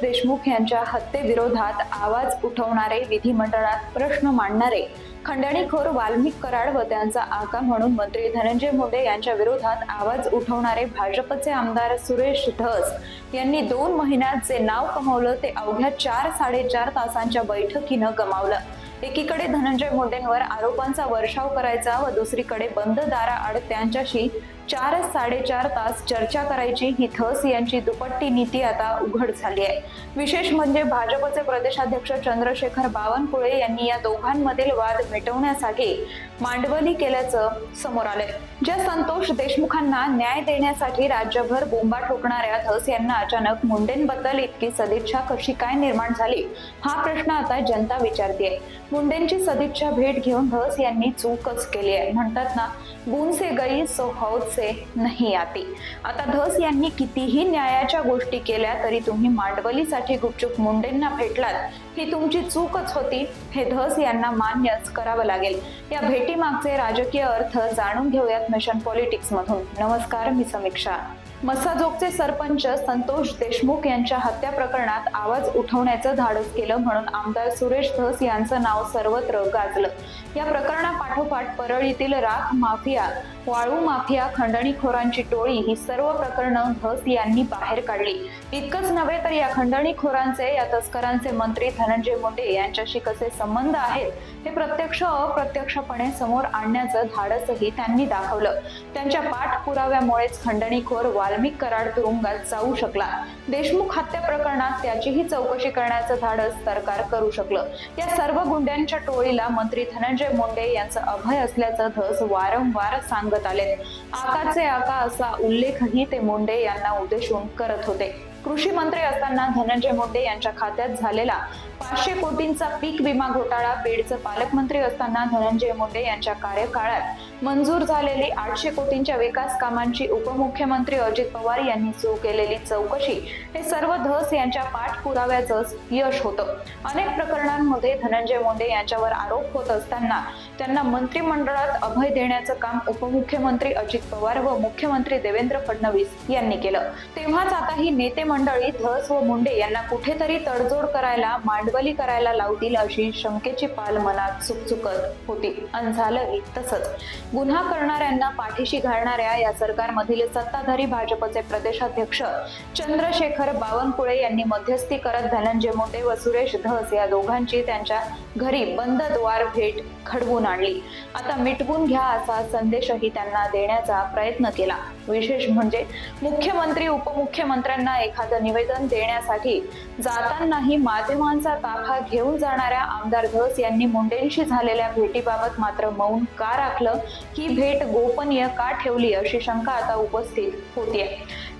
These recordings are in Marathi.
देशमुख यांच्या हत्येविरोधात आवाज उठवणारे विधिमंडळात प्रश्न मांडणारे खंडणीखोर वाल्मिक कराड व त्यांचा आका म्हणून मंत्री धनंजय मुंडे यांच्या विरोधात आवाज उठवणारे भाजपचे आमदार सुरेश धस यांनी दोन महिन्यात जे नाव कमावलं ते अवघ्या चार साडेचार तासांच्या बैठकीनं गमावलं. एकीकडे धनंजय मुंडेंवर आरोपांचा वर्षाव करायचा व दुसरीकडे बंद दारा आड त्यांच्याशी चार साडेचार तास चर्चा करायची. ही थस यांची दुपट्टी नीती आता उघड झाली आहे. विशेष म्हणजे भाजपचे प्रदेशाध्यक्ष चंद्रशेखर बावनकुळे यांनी या दोघांमधील वाद मिटवण्यासाठी मांडवली केल्याचं समोर आलंय. ज्या संतोष देशमुखांना न्याय देण्यासाठी राज्यभर बोंबा ठोकणाऱ्या धस यांना अचानक मुंडेंबद्दल इतकी सदिच्छा कशी काय निर्माण झाली? हा प्रश्न आता जनता विचारते मुंडेंची सदिच्छा भेट घेऊन धस यांनी चूकच केली आहे. म्हणतात ना गुण से गई सो हौद से नाही आती. आता धस यांनी कितीही न्यायाच्या गोष्टी केल्या तरी तुम्ही मांडवलीसाठी गुपचूप मुंडेंना भेटलात. ही तुमची चूकच होती. हे धस यांना मान्यच करावं लागेल. या भेटीमागचे राजकीय अर्थ जाणून घेऊयात मिशन पॉलिटिक्स मधून नमस्कार मी समीक्षा. मसाजोगचे सरपंच संतोष देशमुख यांच्या हत्या प्रकरणात आवाज उठवण्याचं धाडस केलं म्हणून आमदार सुरेश धस यांचं नाव सर्वत्र गाजलं. या प्रकरणापाठोपाठ परळीतील राख माफिया वाळू माफिया खंडणीखोरांची टोळी ही सर्व प्रकरणं धस यांनी बाहेर काढली. इतकंच नव्हे तर या खंडणीखोरांचे या तस्करांचे मंत्री धनंजय मुंडे यांच्याशी कसे संबंध आहेत हे प्रत्यक्ष अप्रत्यक्षपणे समोर आणण्याचं धाडसही त्यांनी दाखवलं. त्यांच्या पाठपुराव्यामुळेच खंडणीखोर वाल्मिक कराड तुरुंगात जाऊ शकला. देशमुख हत्या प्रकरणात त्याचीही चौकशी करण्याचं धाडस सरकार करू शकलं. या सर्व गुंड्यांच्या टोळीला मंत्री धनंजय मुंडे यांचं अभय असल्याचं धस वारंवार सांगत आले आकाचे आका असा उल्लेखही ते मुंडे यांना उद्देशून करत होते. कृषी मंत्री असताना धनंजय मुंडे यांच्या खात्यात झालेला पाचशे कोटींचा पीक विमा घोटाळा बीडचं पालकमंत्री असताना धनंजय मुंडे यांच्या कार्यकाळात मंजूर झालेली आठशे कोटींच्या विकास कामांची उपमुख्यमंत्री अजित पवार यांनी सुरू केलेली चौकशी हे सर्व धस यांच्या पाठपुराव्याचंच यश होतं. अनेक प्रकरणांमध्ये धनंजय मुंडे यांच्यावर आरोप होत असताना त्यांना मंत्रिमंडळात अभय देण्याचं काम उपमुख्यमंत्री अजित पवार व मुख्यमंत्री देवेंद्र फडणवीस यांनी केलं. तेव्हाच आता ही नेते मंडळी धस व मुंडे यांना कुठेतरी तडजोड करायला मांडवली करायला लावतील अशी शंकेची पाल मनात चुकचुकत होती. आणि झालंही तसंच. गुन्हा करणाऱ्यांना पाठीशी घालणाऱ्या या सरकारमधील सत्ताधारी भाजपचे प्रदेशाध्यक्ष चंद्रशेखर बावनकुळे यांनी मध्यस्थी करत धनंजय मुंडे व सुरेश धस या दोघांची त्यांच्या घरी बंद द्वार भेट घडवून आणली. आता मिटवून घ्या असा संदेशही त्यांना देण्याचा प्रयत्न केला. विशेष म्हणजे मुख्यमंत्री उपमुख्यमंत्र्यांना एखादं निवेदन देण्यासाठी जातानाही माध्यमांचा ताफा घेऊन जाणाऱ्या आमदार धस यांनी मुंडेंशी झालेल्या भेटीबाबत मात्र मौन का राखलं? ही भेट गोपनीय का ठेवली अशी शंका आता उपस्थित होतीये.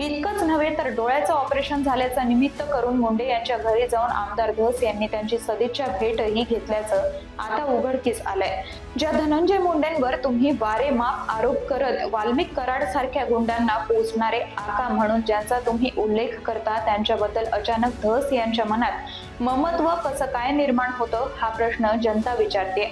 इतकंच नव्हे तर डोळ्याचं ऑपरेशन झाल्याचं निमित्त करून मुंडे यांच्या घरी जाऊन आमदार धस यांनी त्यांची सदिच्छा भेटही घेतल्याचं आता उघडकीस आलंय. ज्या धनंजय मुंडेंवर तुम्ही वारेमाप आरोप करत वाल्मिक कराड सारख्या गुंडांना पोचणारे आका म्हणून ज्यांचा तुम्ही उल्लेख करता त्यांच्याबद्दल अचानक धस यांच्या मनात ममत्व कसं काय निर्माण होतं हा प्रश्न जनता विचारते.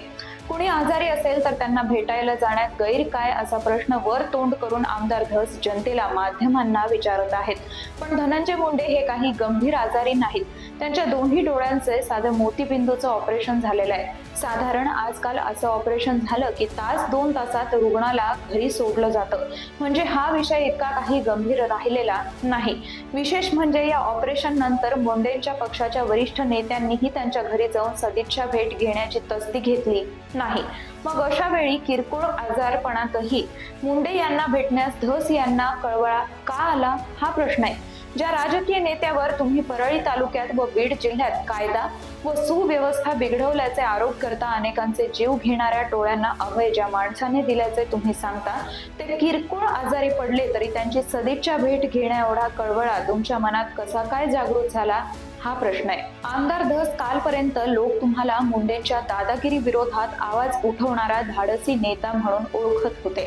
कुणी आजारी असेल तर त्यांना भेटायला जाण्यात गैर काय असा प्रश्न वर तोंड करून आमदार धस जनतेला माध्यमांना विचारत आहेत. पण धनंजय मुंडे हे काही गंभीर आजारी नाहीत. त्यांच्या दोन्ही डोळ्यांचे साधं मोतीबिंदूचं ऑपरेशन झालेलं आहे. साधारण आजकाल असं ऑपरेशन झालं की तास दोन तासात रुग्णाला घरी सोडलं जातं. म्हणजे हा विषय इतका काही गंभीर राहिलेला नाही. विशेष म्हणजे या ऑपरेशन नंतर मुंडेंच्या पक्षाच्या वरिष्ठ नेत्यांनीही त्यांच्या घरी जाऊन सदिच्छा भेट घेण्याची तस्दी घेतली नाही. मग अशा वेळी किरकोळ आजारपणातही मुंडे यांना भेटण्यास धस यांना कळवळा का आला? हा प्रश्न आहे. ज्या राजकीय नेत्यावर तुम्ही परळी तालुक्यात व बीड जिल्ह्यात कायदा व सुव्यवस्था बिघडवल्याचे आरोप करता अनेकांचे जीव घेणाऱ्या टोळ्यांना अभय ज्या माणसाने दिल्याचे तुम्ही सांगता ते किरकोळ आजारी पडले तरी त्यांची सदिच्छा भेट घेण्या एवढा कळवळा तुमच्या मनात कसा काय जागृत झाला? हा प्रश्न आहे. आमदार धस कालपर्यंत लोक तुम्हाला मुंडेंच्या दादागिरी विरोधात आवाज उठवणारा धाडसी नेता म्हणून ओळखत होते.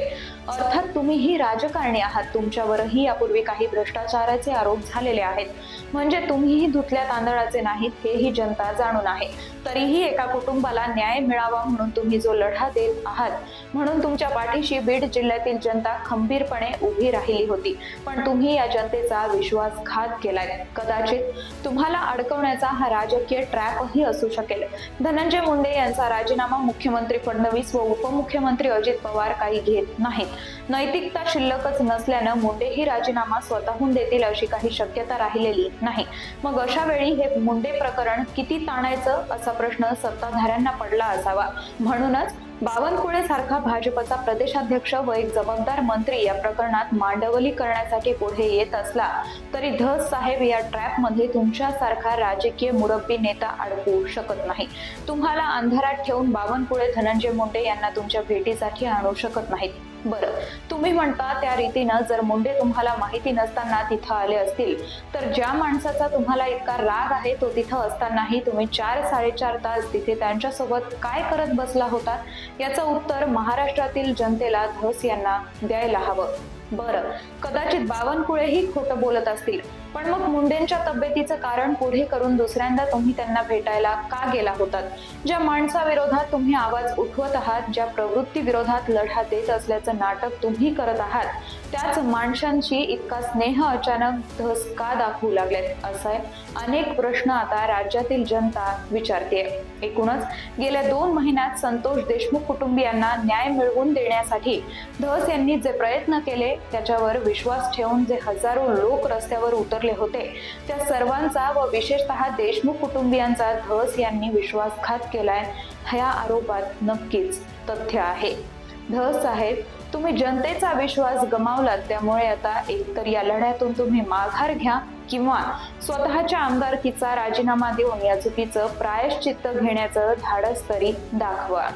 अर्थात तुम्हीही राजकारणी आहात. तुमच्यावरही यापूर्वी काही भ्रष्टाचाराचे आरोप झालेले आहेत. म्हणजे तुम्हीही धुतल्या तांदळाचे नाहीत हेही जनता जाणून आहे. तरीही एका कुटुंबाला न्याय मिळावा म्हणून तुम्ही जो लढा देत आहात म्हणून तुमच्या पाठीशी बीड जिल्ह्यातील जनता खंबीरपणे उभी राहिली होती. पण तुम्ही या जनतेचा विश्वासघात केलाय. कदाचित तुम्हाला अडकवण्याचा हा राजकीय ट्रॅपही असू शकेल. धनंजय मुंडे यांचा राजीनामा मुख्यमंत्री फडणवीस व उपमुख्यमंत्री अजित पवार काही घेत नाहीत. नैतिकता शिल्लकच नसल्यानं मुंडेही राजीनामा स्वतःहून देतील अशी काही शक्यता राहिलेली नाही. मग अशा वेळी हे मुंडे प्रकरण किती ताणायचं असा प्रश्न सत्ताधाऱ्यांना पडला असावा. म्हणूनच बावनकुळे सारखा भाजपचा प्रदेशाध्यक्ष व एक जबाबदार मंत्री या प्रकरणात मांडवली करण्यासाठी पुढे येत असला तरी धस साहेब या ट्रॅपमध्ये तुमच्यासारखा राजकीय मुरब्बी नेता अडकू शकत नाही. तुम्हाला अंधारात ठेवून बावनकुळे धनंजय मुंडे यांना तुमच्या भेटीसाठी आणू शकत नाहीत. बरं तुम्ही म्हणता त्या रीतीनं जर मुंडे तुम्हाला माहिती नसताना तिथं आले असतील तर ज्या माणसाचा तुम्हाला इतका राग आहे तो तिथं असतानाही तुम्ही चार साडेचार तास तिथे त्यांच्यासोबत काय करत बसला होता? याचं उत्तर महाराष्ट्रातील जनतेला धस यांना द्यायला हवं. बरं कदाचित बावनकुळेही खोटं बोलत असतील. पण मग मुंडेंच्या तब्येतीचं कारण पुढे करून दुसऱ्यांदा तुम्ही त्यांना भेटायला का गेला होतात? ज्या माणसाविरोधात तुम्ही आवाज उठवत आहात ज्या प्रवृत्ती विरोधात लढा देत असल्याचं नाटक तुम्ही करत आहात त्याच माणसांशी इतका स्नेह अचानक धस का दाखवू लागलेत असे अनेक प्रश्न आता राज्यातील जनता विचारते. एकूणच गेल्या दोन महिन्यात संतोष देशमुख कुटुंबियांना न्याय मिळवून देण्यासाठी धस यांनी जे प्रयत्न केले त्याच्यावर विश्वास ठेवून जे हजारो लोक रस्त्यावर उतरले होते त्या सर्वांचा व विशेषतः देशमुख कुटुंबियांचा धस यांनी विश्वासघात केलाय ह्या आरोपात नक्कीच तथ्य आहे. धस साहेब तुम्ही जनतेचा विश्वास गमावलात त्यामुळे आता एकतर या लढ्यातून तुम्ही माघार घ्या किंवा स्वतःच्या आमदारकीचा राजीनामा देऊन या चुकीचं प्रायश्चित्त घेण्याचं धाडस तरी दाखवा.